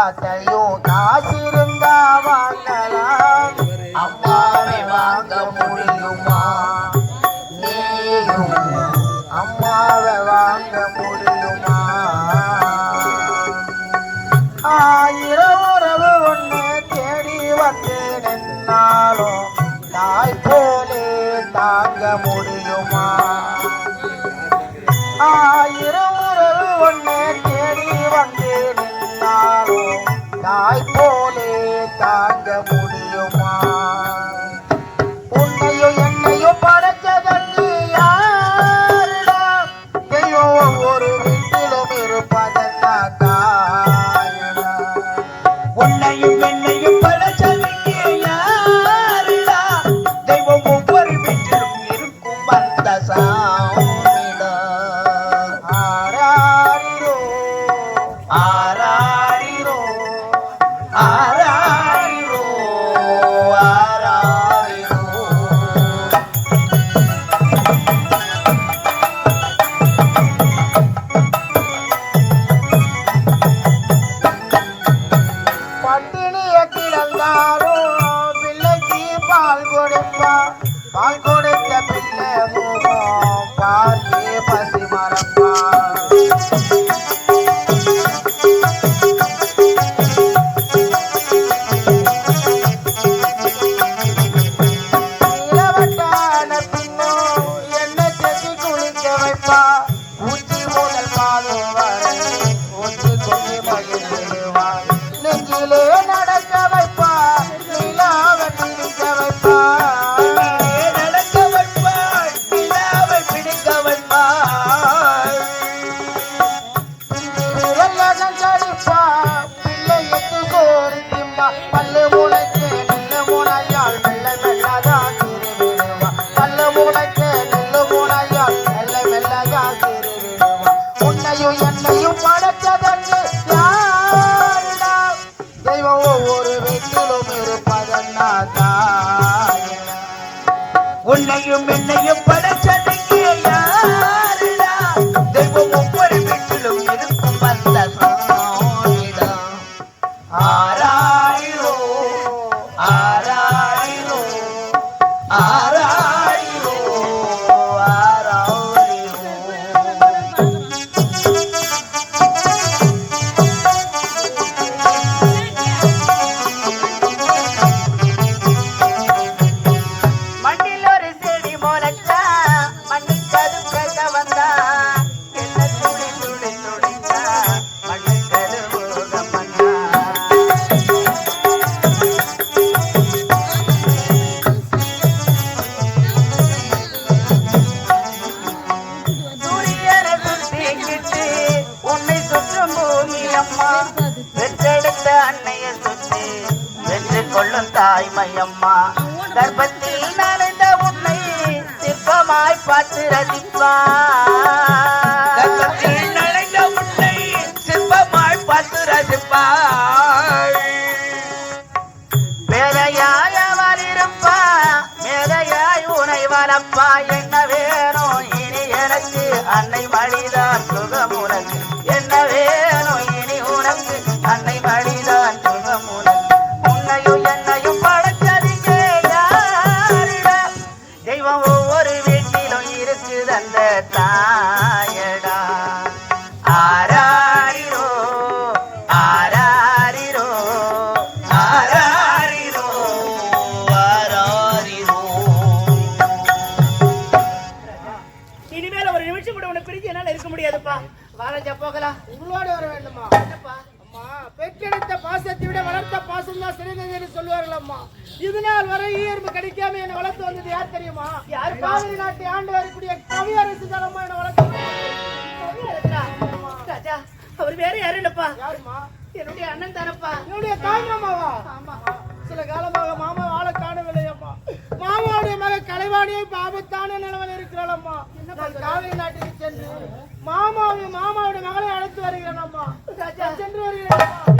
எல்லாத்தையும் காசிருந்தா வாங்கலாம். அம்மாவை வாங்க முடியுமா? நீயும் அம்மாவை வாங்க முடியுமா? ஆயிரம் உறவு ஒன்று தேடி வந்து நின்னாலும் தாய் போலே தாங்க முடியுமா? ஆயிரம் உறவு ஒன்று நாய் போலே தாங்க முடியுமா? உன்னையோ என்னையோ படைச்சதற்கு யாருடா? தெய்வம் ஒவ்வொரு வீட்டிலும் இருப்பதென்ன தாயடா உன்னையும் என்ன பட்டினிய கிடந்தாரோ பிள்ளைக்கு பால் கொடுப்பா. பால் கொடுத்த பிள்ளை முகம் பார்த்து உன்னையும் என்னையும் தாய்மையம்மா. கர்ப்பத்தில் நனைந்த உன்னை சிற்பமாய் பார்த்து ரசிப்பா. கர்ப்பத்தில் நனைந்த உன்னை சிற்பமாய் பார்த்து ரசிப்பாய். மேதையாய் அவர் இருப்பா. மேதையாய் உனை வளப்பா என்ன வேணும்? இனி எனக்கு அன்னை மடிதான் சுகம் இனிமேல் ஒரு நிமிஷம் கூட உனக்கு பிரிஞ்சு என்னால் இருக்க முடியாதுப்பா. வாரஞ்சா போகலாம். உங்களோட வர வேண்டுமா? என்னப்பா? அம்மா பெற்றெடுத்த பாசத்தை விட வளர்த்த பாசம் தான் சிறந்ததுன்னு சொல்லுவார்கள் அம்மா இது நாள் வரை ஈர்ப்பு கிடைக்காம என்னை வளர்த்து வந்தது யார் தெரியுமா? யார் காவிரி நாட்டை ஆண்டு வரக்கூடிய கவியரசு தரமா என்னை வளர்த்து ராஜா அவர் வேற யாரு என்னப்பா என்னுடைய அண்ணன் தானப்பா. என்னுடைய தாய் மாமாவா? ஆமா. சில காலமாக மாமா அதற்காக கலைவாணியை பாபத்தான நிலவன் இருக்கிறாள் அம்மா காவிரி நாட்டிற்கு சென்று மாமாவை மாமாவுடைய மகளை அழைத்து வருகிறேன் அம்மா சென்று வருகிறேன்